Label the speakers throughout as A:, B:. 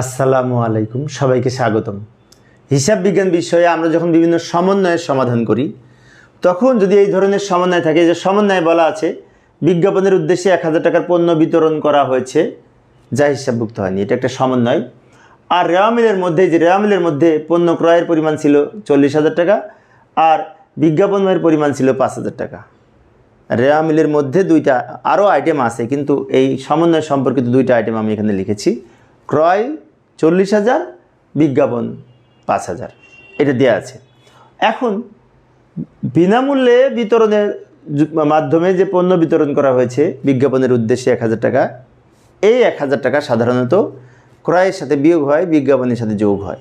A: আসসালামু আলাইকুম, সবাইকে স্বাগতম। হিসাব বিজ্ঞান বিষয়ে আমরা যখন বিভিন্ন সমন্বয়ের সমাধান করি, তখন যদি এই ধরনের সমন্বয় থাকে, যে সমন্বয় বলা আছে, বিজ্ঞাপনের উদ্দেশ্যে এক হাজার টাকার পণ্য বিতরণ করা হয়েছে, যা হিসাবভুক্ত হয়নি, এটা একটা সমন্বয়। আর রেওয়ামিলের মধ্যে, যে রেওয়ামিলের মধ্যে পণ্য ক্রয়ের পরিমাণ ছিল চল্লিশ হাজার টাকা, আর বিজ্ঞাপনের পরিমাণ ছিল পাঁচ হাজার টাকা। রেয়া মিলের মধ্যে দুইটা আরও আইটেম আছে, কিন্তু এই সমন্বয় সম্পর্কিত দুইটা আইটেম আমি এখানে লিখেছি। ক্রয় চল্লিশ হাজার, বিজ্ঞাপন পাঁচ হাজার। এটা দেওয়া আছে। এখন বিনামূল্যে বিতরণের মাধ্যমে যে পণ্য বিতরণ করা হয়েছে, বিজ্ঞাপনের উদ্দেশ্যে এক হাজার টাকা, এই এক হাজার টাকা সাধারণত ক্রয়ের সাথে বিয়োগ হয়, বিজ্ঞাপনের সাথে যোগ হয়।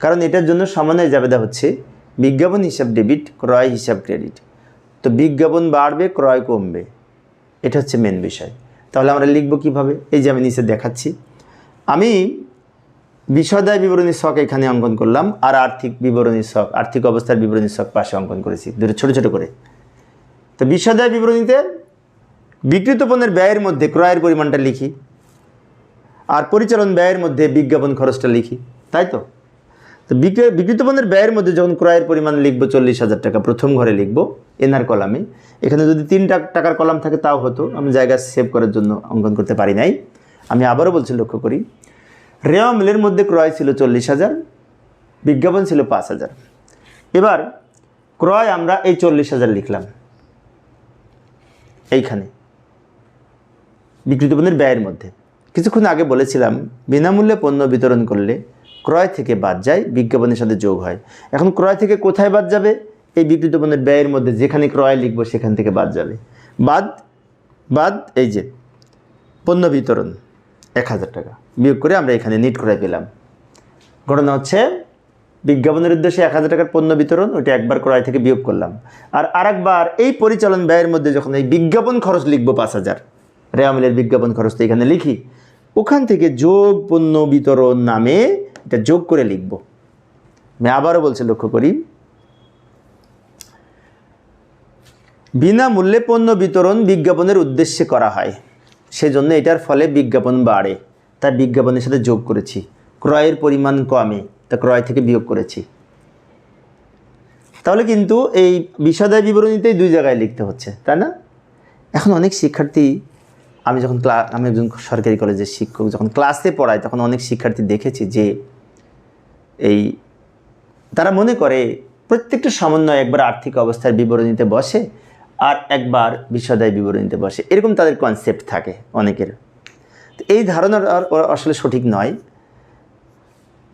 A: কারণ এটার জন্য সমন্বয় জাবেদা হচ্ছে বিজ্ঞাপন হিসাব ডেবিট, ক্রয় হিসাব ক্রেডিট। তো বিজ্ঞাপন বাড়বে, ক্রয় কমবে। এটা হচ্ছে মেন বিষয়। তাহলে আমরা লিখব কীভাবে? এই যে আমি নিচে দেখাচ্ছি। আমি বিষয়দায় বিবরণী শখ এখানে অঙ্কন করলাম আর আর্থিক বিবরণী শখ আর্থিক অবস্থার বিবরণী শখ পাশে অঙ্কন করেছি। দুটো ছোটো ছোটো করে। তো বিষয়দায় বিবরণীতে বিক্রিত পণ্যের ব্যয়ের মধ্যে ক্রয়ের পরিমাণটা লিখি আর পরিচালন ব্যয়ের মধ্যে বিজ্ঞাপন খরচটা লিখি, তাই তো? তো বিক্রয় বিক্রিত পণ্যের ব্যয়ের মধ্যে যখন ক্রয়ের পরিমাণ লিখব চল্লিশ হাজার টাকা, প্রথম ঘরে লিখব এনআর কলামে। এখানে যদি তিনটা টাকার কলাম থাকে, তাও হতো। আমি জায়গা সেভ করার জন্য অঙ্কন করতে পারি নাই। আমি আবারও বলছি, লক্ষ্য করি। রেওয়া মিলের মধ্যে ক্রয় ছিল চল্লিশ হাজার, বিজ্ঞাপন ছিল পাঁচ হাজার। এবার ক্রয় আমরা এই চল্লিশ হাজার লিখলাম। এইখানে। বিক্রিত পণ্যের ব্যয়ের মধ্যে। কিছুক্ষণ আগে বলেছিলাম, বিনামূল্যে পণ্য বিতরণ করলে ক্রয় থেকে বাদ যায়, বিজ্ঞাপনের সাথে যোগ হয়। এখন ক্রয় থেকে কোথায় বাদ যাবে? এই বিক্রিত পণ্যের ব্যয়ের মধ্যে যেখানে ক্রয় লিখব সেখান থেকে বাদ যাবে। বাদ বাদ, এই যে, পণ্য বিতরণ। এক হাজার টাকা। বিয়োগ করে আমরা এখানে নিট ক্রয় পেলাম। ঘটনা হচ্ছে, বিজ্ঞাপনের উদ্দেশ্যে এক হাজার টাকার পণ্য বিতরণ ওটা একবার ক্রয় থেকে বিয়োগ করলাম। আর আরেকবার, এই পরিচালন ব্যয়ের মধ্যে যখন এই বিজ্ঞাপন খরচ লিখব পাঁচ হাজার রেয়ামিলের বিজ্ঞাপন খরচ তো এখানে লিখি, ওখান থেকে যোগ পণ্য বিতরণ নামে এটা যোগ করে লিখব। আমি আবারও বলছি, লক্ষ্য করি। বিনামূল্যে পণ্য বিতরণ বিজ্ঞাপনের উদ্দেশ্যে করা হয়। সেজন্য এটার ফলে বিজ্ঞাপন বাড়ে। তাই বিজ্ঞাপনের সাথে যোগ করেছি। ক্রয়ের পরিমাণ কমে, তা ক্রয় থেকে বিয়োগ করেছি। তাহলে কিন্তু এই বিষাদায় বিবরণীতেই দুই জায়গায় লিখতে হচ্ছে, তাই না? এখন অনেক শিক্ষার্থী, আমি যখন ক্লা, আমি একজন সরকারি কলেজের শিক্ষক, যখন ক্লাসে পড়াই, তখন অনেক শিক্ষার্থী দেখেছি যে এই, তারা মনে করে প্রত্যেকটা সমন্বয় একবার আর্থিক অবস্থার বিবরণীতে বসে আর একবার বিষয়দায় বিবরণীতে বসে। এরকম তাদের কনসেপ্ট থাকে অনেকের। তো এই ধারণা আসলে সঠিক নয়।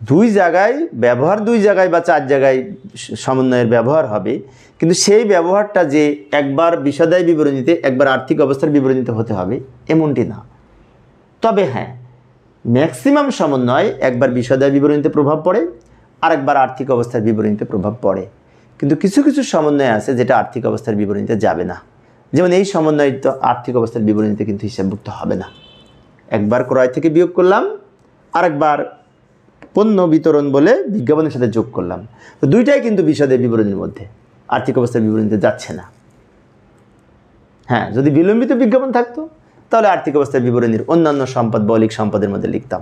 A: দুই জায়গায় ব্যবহার, দুই জায়গায় বা চার জায়গায় সমন্বয়ের ব্যবহার হবে। কিন্তু সেই ব্যবহারটা যে একবার বিষাদায় বিবরণীতে একবার আর্থিক অবস্থার বিবরণীতে হতে হবে, এমনটি না। তবে হ্যাঁ ম্যাক্সিমাম সমন্বয় একবার বিষাদায় বিবরণীতে প্রভাব পড়ে আর একবার আর্থিক অবস্থার বিবরণীতে প্রভাব পড়ে। কিন্তু কিছু কিছু সমন্বয় আছে যেটা আর্থিক অবস্থার বিবরণীতে যাবে না। যেমন এই সমন্বয় তো আর্থিক অবস্থার বিবরণীতে কিন্তু হিসাবভুক্ত হবে না। একবার ক্রয় থেকে বিয়োগ করলাম, আরেকবার পণ্য বিতরণ বলে বিজ্ঞাপনের সাথে যোগ করলাম। তো দুইটাই কিন্তু বিশদের বিবরণীর মধ্যে আর্থিক অবস্থার বিবরণীতে যাচ্ছে না। হ্যাঁ যদি বিলম্বিত বিজ্ঞাপন থাকতো, তাহলে আর্থিক অবস্থার বিবরণীর অন্যান্য সম্পদ, মৌলিক সম্পদের মধ্যে লিখতাম।